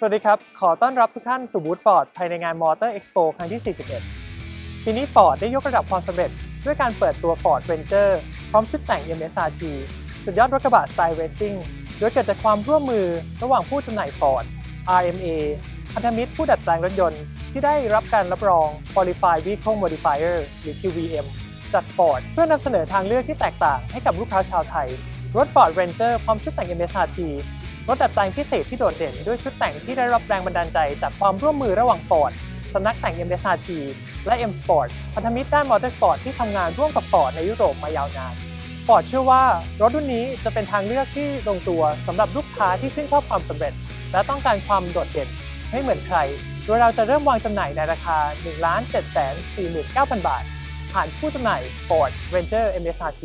สวัสดีครับ ขอต้อนรับทุกท่านสู่บูธฟอร์ดภายในงาน Motor Expo ครั้งที่ 41 ปีนี้ Ford ได้ยกระดับความสำเร็จ ด้วยการเปิดตัว Ford Ranger พร้อมชุดแต่ง MSRT สุดยอดรถกระบะสไตล์เรซซิ่ง โดยเกิดจากความร่วมมือระหว่างผู้จำหน่าย Ford RMA พันธมิตรผู้ดัดแปลงรถยนต์ ที่ได้รับการรับรอง Qualified Vehicle Modifier หรือ QVM จาก Ford เพื่อนำเสนอทางเลือกที่แตกต่างให้กับลูกค้าชาวไทย รถ Ford Ranger พร้อมชุดแต่ง MSRT รถดัดแปลงพิเศษที่โดดเด่นด้วยชุดแต่งที่ได้รับแรงบันดาลใจจากความร่วมมือระหว่าง Ford สำนักแต่ง MSRT และ M Sport พันธมิตรด้านมอเตอร์สปอร์ตที่ทำงานร่วมกับ Ford ในยุโรปมายาวนาน Ford เชื่อว่ารถรุ่นนี้จะเป็นทางเลือกที่ลงตัวสำหรับลูกค้าที่ชื่นชอบความสำเร็จ และต้องการความโดดเด่นไม่เหมือนใคร โดยเราจะเริ่มวางจำหน่ายในราคา 1 7 4 9 0 0 0 บาท ผ่านผู้จำหน่าย Ford Ranger MSRT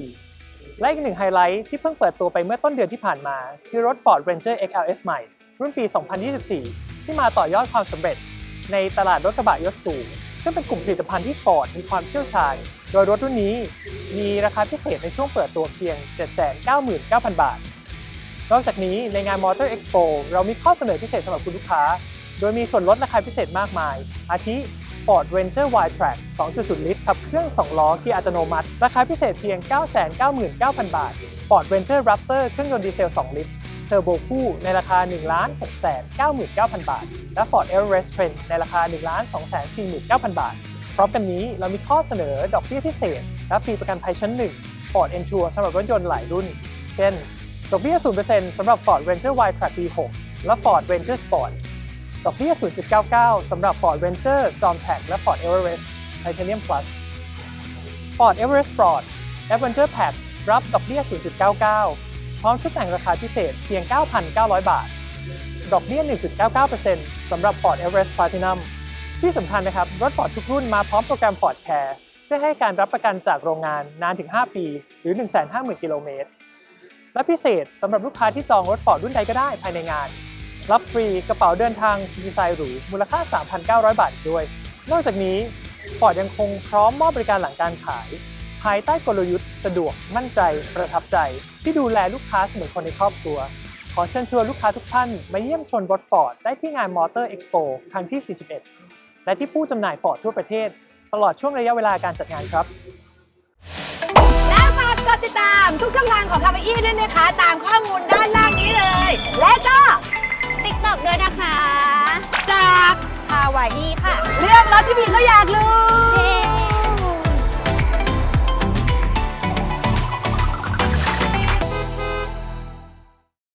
และอีกหนึ่งไฮไลท์ที่เพิ่งเปิดตัวไปเมื่อต้นเดือนที่ผ่านมา คือรถ Ford Ranger XLS ใหม่ รุ่นปี 2024 ที่มาต่อยอดความสำเร็จ ในตลาดรถกระบะยศสูง ซึ่งเป็นกลุ่มผลิตภัณฑ์ที่ Ford มีความเชี่ยวชาญ โดยรถรุ่นนี้มีราคาพิเศษในช่วงเปิดตัวเพียง 799,000 บาท นอกจากนี้ในงาน Motor Expo เรามีข้อเสนอพิเศษสำหรับคุณลูกค้า โดยมีส่วนลดราคาพิเศษมากมาย อาทิ Ford Ranger Wildtrak 2.0 ลิตรขับเครื่อง 2 ล้อเกียร์อัตโนมัติ ราคาพิเศษเพียง 999,000 บาท Ford Ranger Raptor เครื่องยนต์ดีเซล 2 ลิตร เทอร์โบคู่ในราคา 1,699,000 บาท และ Ford Everest Trend ในราคา 1,249,000 บาท พร้อมกันนี้เรามีข้อเสนอดอกเบี้ยพิเศษ และฟรีประกันภัยชั้น 1 Ford Insure สำหรับรถยนต์หลายรุ่น เช่น ดอกเบี้ย 0%สำหรับ Ford Ranger Wildtrak V6 และ Ford Ranger Sport ดอกเบี้ย 0.99 สำหรับ Ford Ranger Stormtrack และ Ford Everest Titanium Plus Ford Everest Sport Adventure Pack รับดอกเบี้ย 0.99 พร้อมชุดแต่งราคาพิเศษเพียง 9,900 บาท ดอกเบี้ย 1.99%สำหรับ Ford Everest Platinum ที่สำคัญนะครับ รถ Ford ทุกรุ่นมาพร้อมโปรแกรม Ford Care ซึ่งให้การรับประกันจากโรงงานนานถึง 5 ปี หรือ 150,000 กิโลเมตร และพิเศษสำหรับลูกค้าที่จองรถ Ford รุ่นใดก็ได้ภายในงาน รับฟรีกระเป๋าเดินทางดีไซน์หรูมูลค่า 3,900 บาทอีกด้วย นอกจากนี้ Ford ยังคงพร้อมมอบบริการหลังการขาย ภายใต้กลยุทธ์สะดวกมั่นใจ ประทับใจ ที่ดูแลลูกค้าเสมือนคนในครอบครัว ขอเชิญชวนลูกค้าทุกท่าน มาเยี่ยมชมรถ Ford ได้ที่งาน Motor Expo ครั้งที่ 41 และที่ผู้จำหน่าย Ford ทั่วประเทศ ตลอดช่วงระยะเวลาการจัดงานครับและฝากกดติดตามทุกช่องทางของคาเฟอีด้วยนะคะ ตามข้อมูลด้านล่างนี้เลย และก็ ด้วยนะคะ จากคาวาดีค่ะ เรื่องรถที่พี่ก็อยากรู้